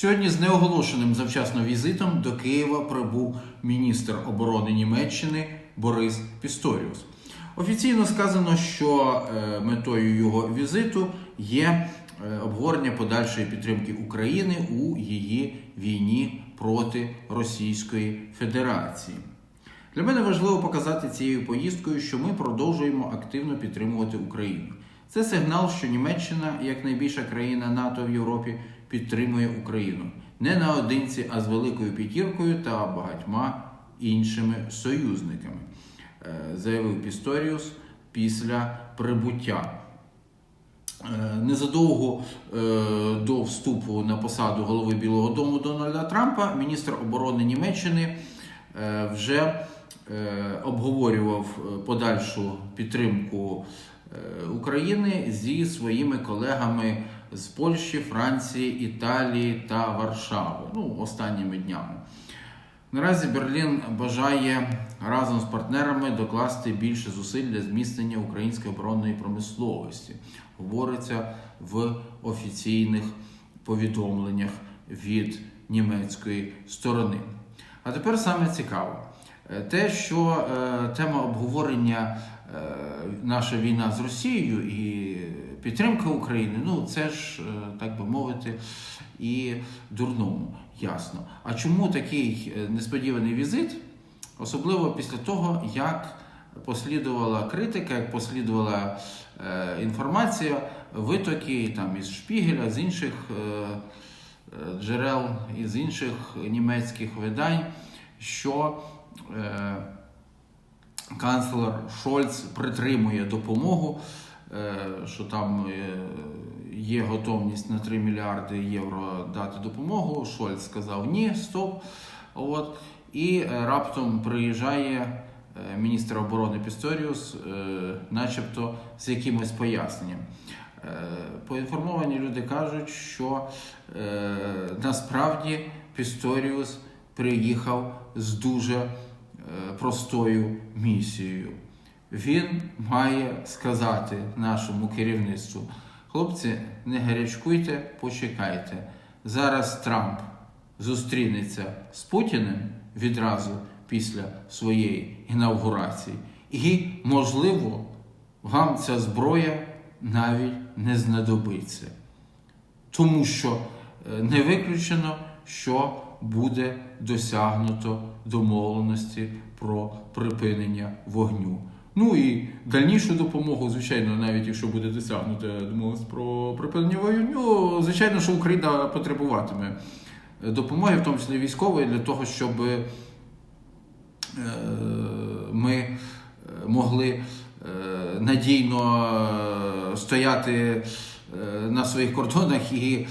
Сьогодні з неоголошеним завчасно візитом до Києва прибув міністр оборони Німеччини Борис Пісторіус. Офіційно сказано, що е, метою його візиту є е, обговорення подальшої підтримки України у її війні проти Російської Федерації. Для мене важливо показати цією поїздкою, що ми продовжуємо активно підтримувати Україну. Це сигнал, що Німеччина, як найбільша країна НАТО в Європі, підтримує Україну не наодинці, а з великою п'ятіркою та багатьма іншими союзниками, е, заявив Пісторіус після прибуття. Е, Незадовго е, до вступу на посаду голови Білого Дому Дональда Трампа міністр оборони Німеччини вже обговорював подальшу підтримку України зі своїми колегами з Польщі, Франції, Італії та Варшави. Ну, останніми днями. Наразі Берлін бажає разом з партнерами докласти більше зусиль для зміцнення української оборонної промисловості. Говориться в офіційних повідомленнях від німецької сторони. А тепер саме цікаво. Е, Те, що е, тема обговорення е, наша війна з Росією і підтримка України, ну це ж, так би мовити, і дурному, ясно. А чому такий несподіваний візит? Особливо після того, як послідувала критика, як послідувала інформація, витоки там із Шпігеля, з інших джерел, із інших німецьких видань, що канцлер Шольц притримує допомогу, е, що там е, є готовність на 3 мільярди євро дати допомогу. Шольц сказав ні, стоп. От. І е, раптом приїжджає е, міністр оборони Пісторіус, е, начебто з якимось поясненням. Е, Поінформовані люди кажуть, що е, насправді Пісторіус приїхав з дуже е, простою місією. Він має сказати нашому керівництву: хлопці, не гарячкуйте, почекайте. Зараз Трамп зустрінеться з Путіним відразу після своєї інавгурації, і, можливо, вам ця зброя навіть не знадобиться. Тому що е, не виключено, що буде досягнуто домовленості про припинення вогню. Ну і дальнішу допомогу, звичайно, навіть якщо буде досягнуто домовленість про припинення вогню, звичайно, що Україна потребуватиме допомоги, в тому числі військової, для того, щоб е, ми е, могли е, надійно стояти на своїх кордонах і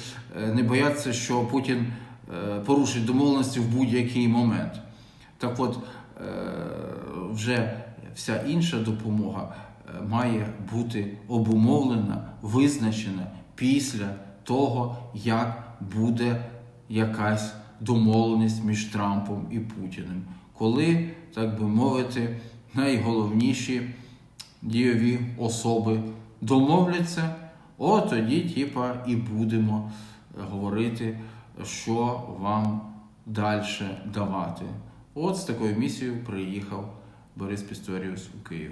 не боятися, що Путін порушить домовленості в будь-який момент. Так от, е, вже вся інша допомога е, має бути обумовлена, визначена після того, як буде якась домовленість між Трампом і Путіним, коли, так би мовити, найголовніші дійові особи домовляться, от тоді, типа, і будемо говорити, що вам далі давати. От з такою місією приїхав Борис Пісторіус у Київ.